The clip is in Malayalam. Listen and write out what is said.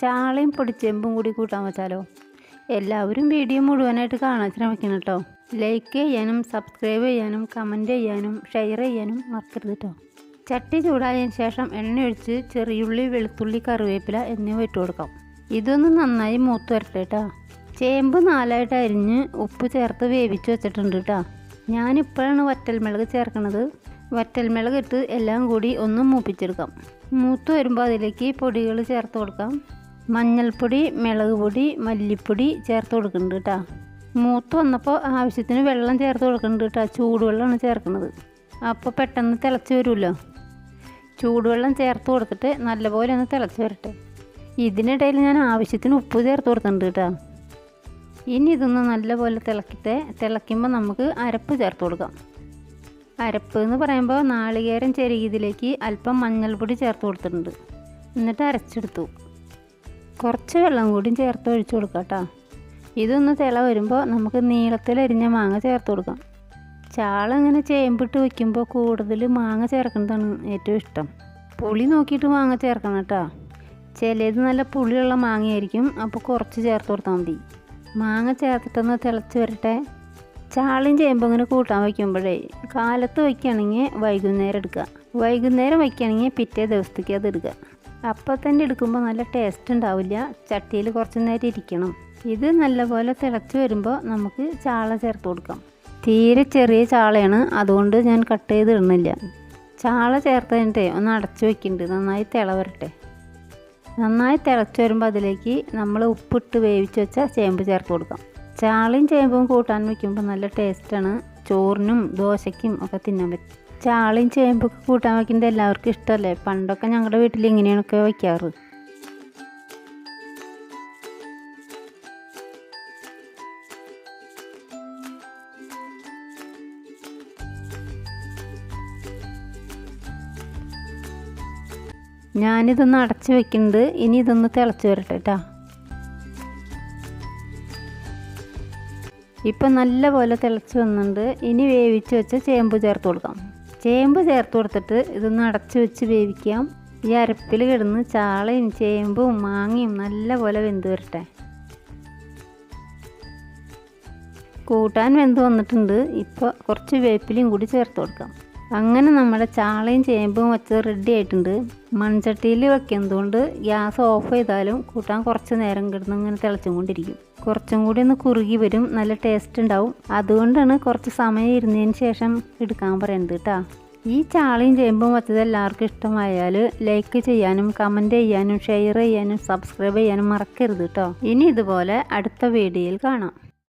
ചാളയും പൊടി ചെമ്പും കൂടി കൂട്ടാൻ വെച്ചാലോ? എല്ലാവരും വീഡിയോ മുഴുവനായിട്ട് കാണാൻ ശ്രമിക്കണം കേട്ടോ ലൈക്ക് ചെയ്യാനും സബ്സ്ക്രൈബ് ചെയ്യാനും കമന്റ് ചെയ്യാനും ഷെയർ ചെയ്യാനും മറക്കരുത് കേട്ടോ ചട്ടി ചൂടായതിനു ശേഷം എണ്ണ ഒഴിച്ച് ചെറിയുള്ളി വെളുത്തുള്ളി കറിവേപ്പില എന്നിവ ഇട്ട് കൊടുക്കാം. ഇതൊന്ന് നന്നായി മൂത്ത് വരട്ടെ കേട്ടോ ചേമ്പ് നാലായിട്ട് അരിഞ്ഞ് ഉപ്പ് ചേർത്ത് വേവിച്ച് വെച്ചിട്ടുണ്ട് കേട്ടോ ഞാനിപ്പോഴാണ് വറ്റൽമുളക് ചേർക്കുന്നത്. വറ്റൽമുളക് ഇട്ട് എല്ലാം കൂടി ഒന്ന് മൂപ്പിച്ചെടുക്കാം. മൂത്ത് വരുമ്പോൾ അതിലേക്ക് പൊടികൾ ചേർത്ത് കൊടുക്കാം. മഞ്ഞൾപ്പൊടി മുളക് പൊടി മല്ലിപ്പൊടി ചേർത്ത് കൊടുക്കുന്നുണ്ട് കേട്ടോ. മൂത്ത് വന്നപ്പോൾ ആവശ്യത്തിന് വെള്ളം ചേർത്ത് കൊടുക്കുന്നുണ്ട് കേട്ടോ. ചൂടുവെള്ളമാണ് ചേർക്കുന്നത്. അപ്പോൾ പെട്ടെന്ന് തിളച്ച് വരുമല്ലോ. ചൂടുവെള്ളം ചേർത്ത് കൊടുത്തിട്ട് നല്ലപോലെ ഒന്ന് തിളച്ച് വരട്ടെ. ഇതിനിടയിൽ ഞാൻ ആവശ്യത്തിന് ഉപ്പ് ചേർത്ത് കൊടുക്കുന്നുണ്ട് കേട്ടോ. ഇനി ഇതൊന്ന് നല്ലപോലെ തിളക്കിട്ട് തിളയ്ക്കുമ്പോൾ നമുക്ക് അരപ്പ് ചേർത്ത് കൊടുക്കാം. അരപ്പ് എന്ന് പറയുമ്പോൾ നാളികേരം ചെരുകിയതിലേക്ക് അല്പം മഞ്ഞൾപ്പൊടി ചേർത്ത് കൊടുത്തിട്ടുണ്ട്. എന്നിട്ട് അരച്ചെടുത്തു. കുറച്ച് വെള്ളം കൂടി ചേർത്ത് ഒഴിച്ചു കൊടുക്കാം കേട്ടോ. ഇതൊന്ന് തിള വരുമ്പോൾ നമുക്ക് നീളത്തിലരിഞ്ഞ മാങ്ങ ചേർത്ത് കൊടുക്കാം. ചാള ഇങ്ങനെ ചേമ്പിട്ട് വയ്ക്കുമ്പോൾ കൂടുതൽ മാങ്ങ ചേർക്കുന്നതാണ് ഏറ്റവും ഇഷ്ടം. പുളി നോക്കിയിട്ട് മാങ്ങ ചേർക്കണം കേട്ടോ. ചിലത് നല്ല പുളിയുള്ള മാങ്ങയായിരിക്കും അപ്പോൾ കുറച്ച് ചേർത്ത് കൊടുത്താൽ മതി. മാങ്ങ ചേർത്തിട്ടൊന്ന് തിളച്ച് വരട്ടെ. ചാളയും ചേമ്പും ഇങ്ങനെ കൂട്ടാൻ വയ്ക്കുമ്പോഴേ കാലത്ത് വയ്ക്കുകയാണെങ്കിൽ വൈകുന്നേരം എടുക്കുക. വൈകുന്നേരം വയ്ക്കുകയാണെങ്കിൽ പിറ്റേ ദിവസത്തേക്ക് അത് എടുക്കുക. അപ്പം തന്നെ എടുക്കുമ്പോൾ നല്ല ടേസ്റ്റ് ഉണ്ടാവില്ല. ചട്ടിയിൽ കുറച്ച് നേരം ഇരിക്കണം. ഇത് നല്ലപോലെ തിളച്ച് വരുമ്പോൾ നമുക്ക് ചാള ചേർത്ത് കൊടുക്കാം. തീരെ ചെറിയ ചാളയാണ്. അതുകൊണ്ട് ഞാൻ കട്ട് ചെയ്ത് ഇടുന്നില്ല. ചാള ചേർത്തതിന്റെ ഒന്ന് അടച്ചു വെക്കുന്നുണ്ട് നന്നായി തിളവരട്ടെ. നന്നായി തിളച്ച് വരുമ്പോൾ അതിലേക്ക് നമ്മൾ ഉപ്പിട്ട് വേവിച്ച് വെച്ച ചേമ്പ് ചേർത്ത് കൊടുക്കാം. ചാളയും ചേമ്പും കൂട്ടാൻ വയ്ക്കുമ്പോൾ നല്ല ടേസ്റ്റാണ് ചോറിനും ദോശയ്ക്കും ഒക്കെ തിന്നാൻ പറ്റും. ചാളയും ചേമ്പൊക്കെ കൂട്ടാൻ വയ്ക്കുന്നത് എല്ലാവർക്കും ഇഷ്ടമല്ലേ പണ്ടൊക്കെ ഞങ്ങളുടെ വീട്ടിൽ ഇങ്ങനെയാണൊക്കെ വയ്ക്കാറ് ഞാനിതൊന്ന് അടച്ച് വെക്കുന്നുണ്ട് ഇനി ഇതൊന്ന് തിളച്ച് വരട്ടെ കേട്ടോ. ഇപ്പം നല്ല പോലെ തിളച്ച് വന്നിട്ടുണ്ട്. ഇനി വേവിച്ച് വെച്ച ചേമ്പ് ചേർത്ത് കൊടുക്കാം. ചേമ്പ് ചേർത്ത് കൊടുത്തിട്ട് ഇതൊന്ന് അടച്ച് വെച്ച് വേവിക്കാം. ഈ അരപ്പിൽ കിടന്ന് ചാളയും ചേമ്പും മാങ്ങയും നല്ലപോലെ വെന്ത് വരട്ടെ. കൂട്ടാൻ വെന്ത് വന്നിട്ടുണ്ട്. ഇപ്പോൾ കുറച്ച് വേപ്പിലയും കൂടി ചേർത്ത് കൊടുക്കാം. അങ്ങനെ നമ്മുടെ ചാളയും ചേമ്പും വെച്ച് റെഡി ആയിട്ടുണ്ട്. മൺചട്ടിയിൽ വെക്കുന്നതുകൊണ്ട് ഗ്യാസ് ഓഫ് ചെയ്താലും കൂട്ടാൻ കുറച്ച് നേരം കിടന്ന് ഇങ്ങനെ തിളച്ചും കൊണ്ടിരിക്കും കുറച്ചും കൂടി ഒന്ന് കുറുകി വരും നല്ല ടേസ്റ്റ് ഉണ്ടാവും. അതുകൊണ്ടാണ് കുറച്ച് സമയം ഇരുന്നതിന് ശേഷം എടുക്കാൻ പറയുന്നത് കേട്ടോ ഈ ചാളയും ചേമ്പും വെച്ചത് എല്ലാവർക്കും ഇഷ്ടമായാൽ ലൈക്ക് ചെയ്യാനും കമന്റ് ചെയ്യാനും ഷെയർ ചെയ്യാനും സബ്സ്ക്രൈബ് ചെയ്യാനും മറക്കരുത് കേട്ടോ ഇനി ഇതുപോലെ അടുത്ത വീഡിയോയിൽ കാണാം.